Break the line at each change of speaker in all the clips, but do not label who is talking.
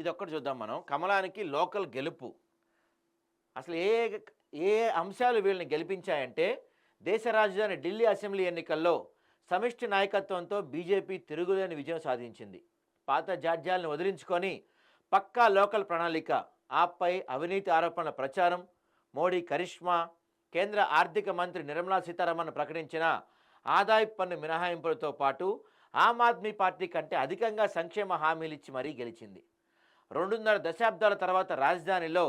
ఇది ఒక్కటి చూద్దాం మనం. కమలానికి లోకల్ గెలుపు. అసలు ఏ ఏ అంశాలు వీళ్ళని గెలిపించాయంటే దేశ రాజధాని ఢిల్లీ అసెంబ్లీ ఎన్నికల్లో సమిష్టి నాయకత్వంతో బీజేపీ తిరుగులేని విజయం సాధించింది. పాత జాడ్యాలను వదిలించుకొని పక్కా లోకల్ ప్రణాళిక ఆపై అవినీతి ఆరోపణల ప్రచారం మోడీ కరిష్మా కేంద్ర ఆర్థిక మంత్రి నిర్మలా సీతారామన్ ప్రకటించిన ఆదాయపు పన్ను మినహాయింపులతో పాటు ఆమ్ ఆద్మీ పార్టీ కంటే అధికంగా సంక్షేమ హామీలు ఇచ్చి మరీ గెలిచింది. రెండున్నర దశాబ్దాల తర్వాత రాజధానిలో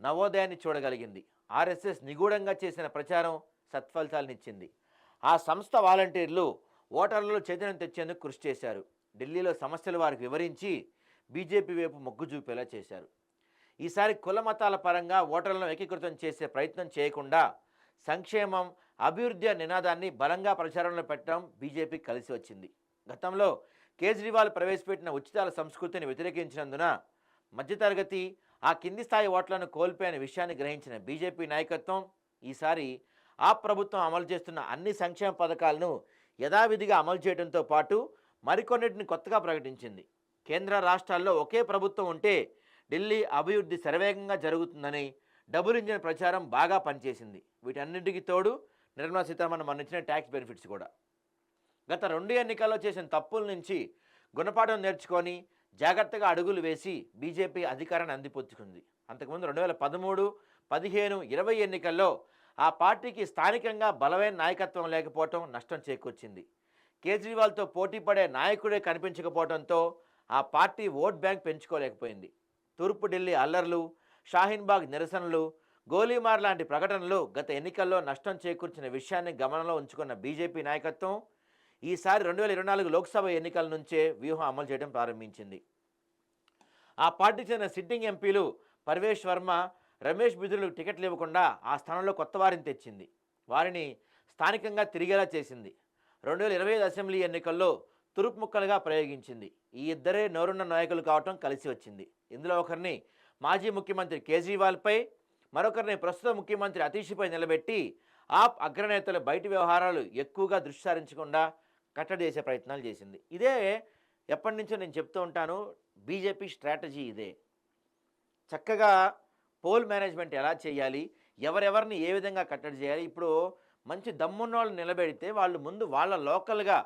నవోదయాన్ని చూడగలిగింది. ఆర్ఎస్ఎస్ నిగూఢంగా చేసిన ప్రచారం సత్ఫలితాలనిచ్చింది. ఆ సంస్థ వాలంటీర్లు ఓటర్లలో చైతన్యం తెచ్చేందుకు కృషి చేశారు. ఢిల్లీలో సమస్యలు వారికి వివరించి బీజేపీ వైపు మొగ్గు చూపేలా చేశారు. ఈసారి కుల మతాల పరంగా ఓటర్లను ఏకీకృతం చేసే ప్రయత్నం చేయకుండా సంక్షేమం అభివృద్ధి నినాదాన్ని బలంగా ప్రచారంలో పెట్టడం బీజేపీ కలిసి వచ్చింది. గతంలో కేజ్రీవాల్ ప్రవేశపెట్టిన ఉచితాల సంస్కృతిని వ్యతిరేకించినందున మధ్యతరగతి ఆ కింది స్థాయి ఓట్లను కోల్పోయిన విషయాన్ని గ్రహించిన బీజేపీ నాయకత్వం ఈసారి ఆ ప్రభుత్వం అమలు చేస్తున్న అన్ని సంక్షేమ పథకాలను యథావిధిగా అమలు చేయడంతో పాటు మరికొన్నిటిని కొత్తగా ప్రకటించింది. కేంద్ర రాష్ట్రాల్లో ఒకే ప్రభుత్వం ఉంటే ఢిల్లీ అభివృద్ధి శరవేగంగా జరుగుతుందని డబుల్ ఇంజిన్ ప్రచారం బాగా పనిచేసింది. వీటన్నింటికి తోడు నిర్మలా సీతారామన్ మన్నించిన ట్యాక్స్ బెనిఫిట్స్ కూడా. గత రెండు ఎన్నికల్లో చేసిన తప్పుల నుంచి గుణపాఠం నేర్చుకొని జాగ్రత్తగా అడుగులు వేసి బీజేపీ అధికారాన్ని అందిపుచ్చుకుంది. అంతకుముందు రెండు వేల పదమూడు పదిహేను ఇరవై ఎన్నికల్లో ఆ పార్టీకి స్థానికంగా బలమైన నాయకత్వం లేకపోవటం నష్టం చేకూర్చింది. కేజ్రీవాల్తో పోటీ పడే నాయకుడే కనిపించకపోవడంతో ఆ పార్టీ ఓట్ బ్యాంక్ పెంచుకోలేకపోయింది. తూర్పు ఢిల్లీ అల్లర్లు షాహీన్బాగ్ నిరసనలు గోలీమార్ లాంటి ప్రకటనలు గత ఎన్నికల్లో నష్టం చేకూర్చిన విషయాన్ని గమనంలో ఉంచుకున్న బీజేపీ నాయకత్వం ఈసారి రెండు వేల ఇరవై నాలుగు లోక్సభ ఎన్నికల నుంచే వ్యూహం అమలు చేయడం ప్రారంభించింది. ఆ పార్టీ చెందిన సిట్టింగ్ ఎంపీలు పర్వేష్ వర్మ రమేష్ బిదులకు టికెట్లు ఇవ్వకుండా ఆ స్థానంలో కొత్త వారిని తెచ్చింది. వారిని స్థానికంగా తిరిగేలా చేసింది. రెండు వేల ఇరవై ఐదు అసెంబ్లీ ఎన్నికల్లో తురుపు ముక్కలుగా ప్రయోగించింది. ఈ ఇద్దరే నోరున్న నాయకులు కావటం కలిసి వచ్చింది. ఇందులో ఒకరిని మాజీ ముఖ్యమంత్రి కేజ్రీవాల్పై మరొకరిని ప్రస్తుత ముఖ్యమంత్రి అతీష్పై నిలబెట్టి ఆప్ అగ్రనేతల బయటి వ్యవహారాలు ఎక్కువగా దృష్టి సారించకుండా కట్టడి చేసే ప్రయత్నాలు చేసింది. ఇదే ఎప్పటి నుంచో నేను చెప్తూ ఉంటాను బీజేపీ స్ట్రాటజీ ఇదే. చక్కగా పోల్ మేనేజ్మెంట్ ఎలా చేయాలి ఎవరెవరిని ఏ విధంగా కట్టడి చేయాలి ఇప్పుడు మంచి దమ్మున్న వాళ్ళు నిలబెడితే వాళ్ళు ముందు వాళ్ళ లోకల్గా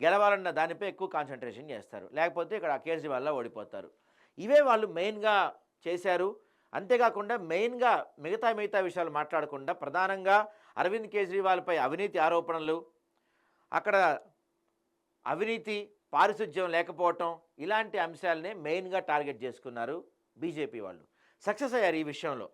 గెలవాలన్న దానిపై ఎక్కువ కాన్సన్ట్రేషన్ చేస్తారు. లేకపోతే ఇక్కడ కేజ్రీవాల్లో ఓడిపోతారు. ఇవే వాళ్ళు మెయిన్గా చేశారు. అంతేకాకుండా మెయిన్గా మిగతా మిగతా విషయాలు మాట్లాడకుండా ప్రధానంగా అరవింద్ కేజ్రీవాల్పై అవినీతి ఆరోపణలు అక్కడ అవినీతి పారిశుధ్యం లేకపోవటం ఇలాంటి అంశాలనే మెయిన్గా టార్గెట్ చేసుకున్నారు బీజేపీ వాళ్ళు. సక్సెస్ అయ్యారు ఈ విషయంలో.